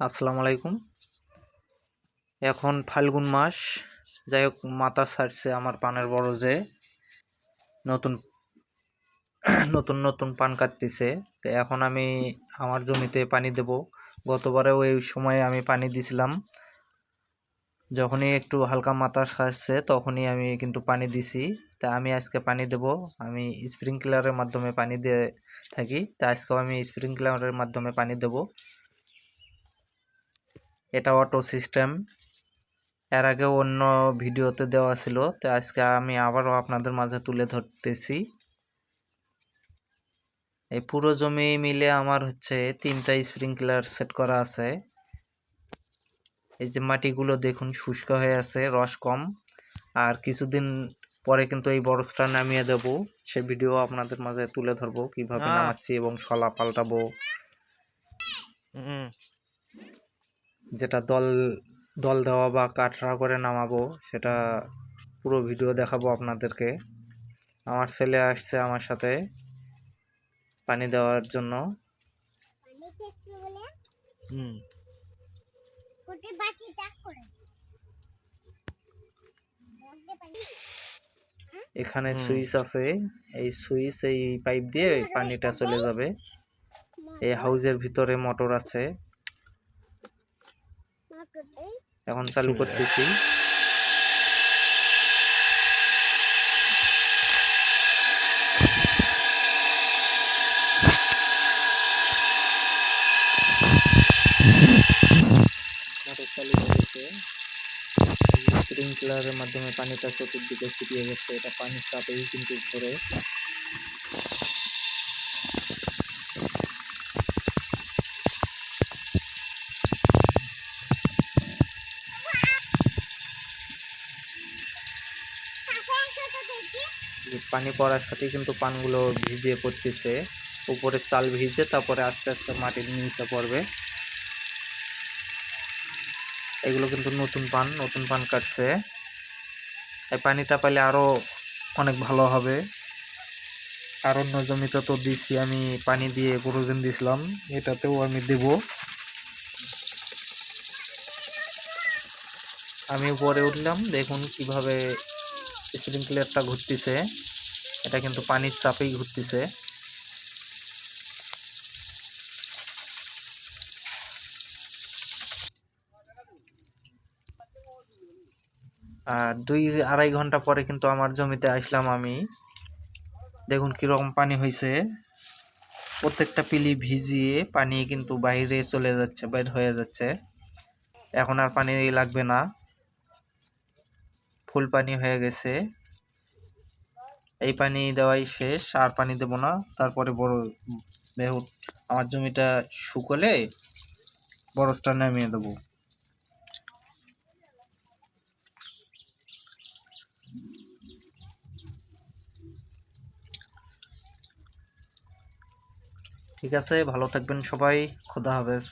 আসসালামু আলাইকুম। এখন ফাল্গুন মাস, যাই হোক, মাথা ছাড়ছে আমার পানের বড় যে, নতুন নতুন নতুন পান কাটতেছে। তো এখন আমি আমার জমিতে পানি দেব। গতবারেও এই সময়ে আমি পানি দিছিলাম। যখনই একটু হালকা মাথা সারছে, তখনই আমি কিন্তু পানি দিছি। তা আমি আজকে পানি দেব। আমি স্প্রিংকলারের মাধ্যমে পানি দিয়ে থাকি। তা আজকেও আমি স্প্রিংকলারের মাধ্যমে পানি দেব। এটা অটো সিস্টেম এর আগে অন্য ভিডিওতে দেওয়া ছিল তো আজকে আমি আবারও আপনাদের মাঝে তুলে ধরতেছি। এই পুরো জমি মিলে আমার হচ্ছে তিনটা স্প্রিংকলার সেট করা আছে। এই যে মাটিগুলো দেখুন শুষ্ক হয়ে আছে রস কম। আর কিছুদিন পরে কিন্তু এই বরসটা নামিয়ে দেব। সে ভিডিও আপনাদের মাঝে তুলে ধরবো কীভাবে হ্যাঁ। নামাচ্ছি এবং শলা পাল্টাবো হুম। যেটা দল দল দেওয়া বা কাঠরা করে নামাবো সেটা পুরো ভিডিও দেখাবো আপনাদেরকে। আমার ছেলে আসছে আমার সাথে পানি দেওয়ার জন্য। হুম। এখানে সুইচ আছে এই সুইচ এই পাইপ দিয়ে পানিটা চলে যাবে। এই হাউজের ভিতরে মোটর আছে। এখন চালু করতেছি। চালু হয়েছে। স্প্রিংকলারের মাধ্যমে পানিটা চতুর্দিকে ছিটিয়ে গেছে। এটা পানির চাপেই কিন্তু ধরে তারপর অংশটা দেখি যে পানি পড়ার সাথে কিন্তু পানগুলো ভিজে পড়তেছে। উপরে চাল ভিজে তারপরে আস্তে আস্তে মাটির নিচে পড়বে। এগুলো কিন্তু নতুন পান নতুন পান কাটছে। এই পানিটা পেলে আরও অনেক ভালো হবে। আর অন্য জমিতে তো দিছি আমি পানি দিয়ে প্রয়োজন দিছিলাম, এটাতেও আমি দেব। আমি উপরে উঠলাম, দেখুন কীভাবে স্প্রিংকলারটা ঘুরতেছে। এটা কিন্তু পানির চাপেই ঘুরতেছে। আর দুই আড়াই ঘণ্টা পরে কিন্তু আমার জমিতে আসলাম আমি। দেখুন কীরকম পানি হয়েছে প্রত্যেকটা পিলি ভিজিয়ে পানি কিন্তু বাইরে চলে যাচ্ছে, বাইর হয়ে যাচ্ছে। এখন আর পানি লাগবে না। ফুল পানি হয়ে গেছে। এই পানি দেওয়াই শেষ, আর পানি দেব না। তারপরে বড় বেহু আমার জমিটা শুকলে বরফটা নামিয়ে দেবো। ঠিক আছে, ভালো থাকবেন সবাই, খোদা হাফেজ।